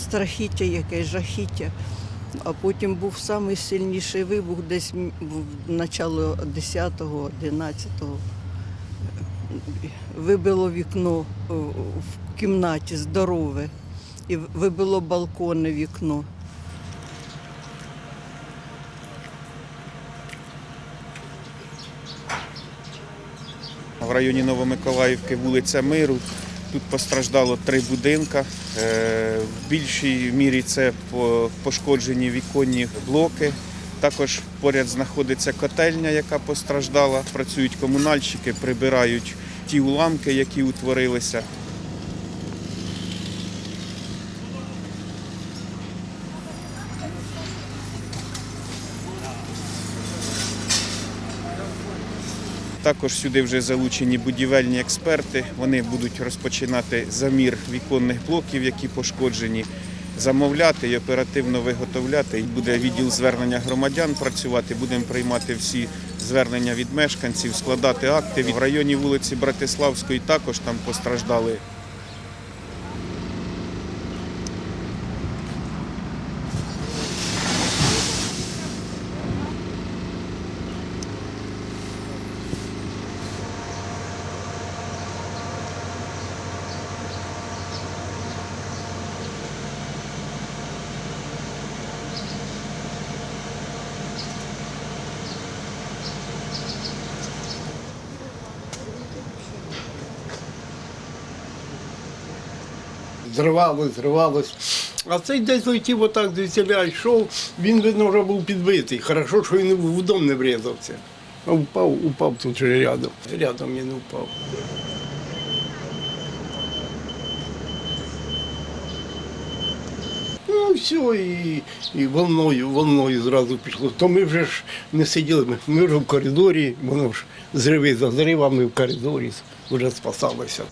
страхіття, якесь жахіття. А потім був самий сильніший вибух, десь в начало 10-го, 11-го. Вибило вікно е, в кімнаті здорове, і вибило балконне вікно. В районі Новомиколаївки вулиця Миру. Тут постраждало три будинка. Е, В більшій мірі це пошкоджені віконні блоки. Також поряд знаходиться котельня, яка постраждала. Працюють комунальщики, прибирають ті уламки, які утворилися. Також сюди вже залучені будівельні експерти. Вони будуть розпочинати замір віконних блоків, які пошкоджені, замовляти і оперативно виготовляти. І буде відділ звернення громадян працювати. Будемо приймати всі звернення від мешканців, складати акти. В районі вулиці Братиславської також там постраждали зривалось, зривалось. А цей десь летів отак звідсіля йшов, він, видно, вже був підбитий. Хорошо, що він в дом не врізався. А впав, упав тут же рядом. Рядом він упав. Ну, все, і, і волною, волною зразу пішло. То ми вже ж не сиділи, ми, ми вже в коридорі, воно ж зриви за зривами в коридорі вже спасалося.